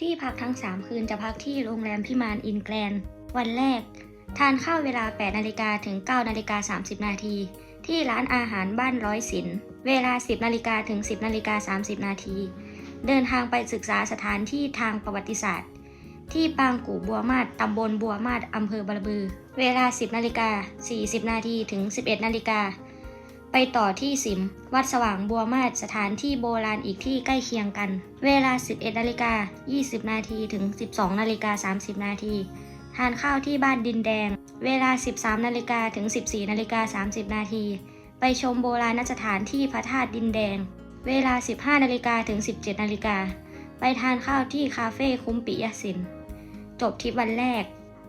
ที่พักทั้ง 3 คืนจะพักที่โรงแรมพิมานอินแกรนวันแรก ทานข้าวเวลา 8 นาฬิกาถึง 9 นาฬิกา 30 นาที ที่ร้านอาหารบ้านร้อยศิลป์เวลา 10 นาฬิกาถึง 10 นาฬิกา 30 นาที เดินทางไปศึกษาสถานที่ทางประวัติศาสตร์ ที่ปางกู่บัวมาดตำบลบัวมาดอำเภอบารบือ เวลา 10 นาฬิกา 40 นาทีถึง 11 นาฬิกา ไปต่อที่สิม วัดสว่างบัวมาดสถานที่โบราณอีกที่ใกล้เคียงกัน เวลา 11นาฬิกา20 นาทีถึง 12นาฬิกา30 นาทีทานข้าวที่บ้านดินแดง เวลา 13นาฬิกาถึง 14นาฬิกา30 นาที ไปชมโบราณสถานที่พระธาตุดินแดง เวลา 15นาฬิกาถึง 17นาฬิกา ไปทานข้าวที่คาเฟ่คุ้มปิยสิน จบทริปวันแรก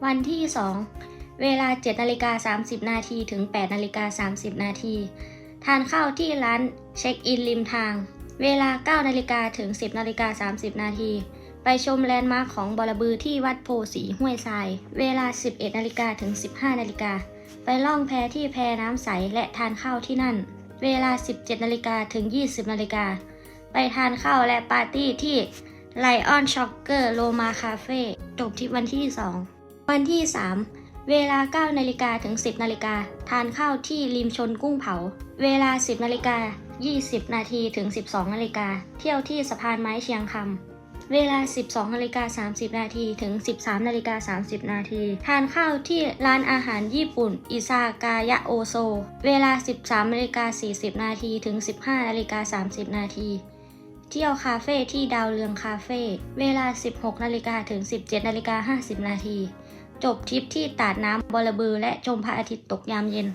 วันที่ 2 เวลา7นาฬิกา30 นาทีถึง8นาฬิกา30 นาทีทานข้าวที่ร้านเช็คอินริมทาง เวลา9นาฬิกาถึง 10นาฬิกา30 นาทีไปชมแลนด์มาร์คของบอระบือที่วัดโพสีห้วยทราย เวลา 11นาฬิกาถึง 15นาฬิกาไปล่องแพที่แพน้ำใสและทานข้าวที่นั่น เวลา 17นาฬิกาถึง 20นาฬิกาไปทานข้าวและปาร์ตี้ที่ไลออนช็อกเกอร์โลมาคาเฟ่จบที่วันที่ 2 วันที่ 3 เวลา 9 นาฬิกาถึง 10 นาฬิกา ทานข้าวที่ริมชนกุ้งเผา เวลา 10 นาฬิกา 20 นาทีถึง 12 นาฬิกา เที่ยวที่สะพานไม้เชียงคำ เวลา 12 นาฬิกา 30 นาทีถึง 13 นาฬิกา 30 นาที ทานข้าวที่ร้านอาหารญี่ปุ่น อิซากายะโอโซ เวลา 13 นาฬิกา 40 นาทีถึง 15 นาฬิกา 30 นาทีเที่ยวคาเฟ่ที่ดาวเรืองคาเฟ่ เวลา 16 นาฬิกาถึง 17 นาฬิกา 50 นาที จบทริปที่ตาดน้ำบอระบือและชมพระอาทิตย์ตกยามเย็น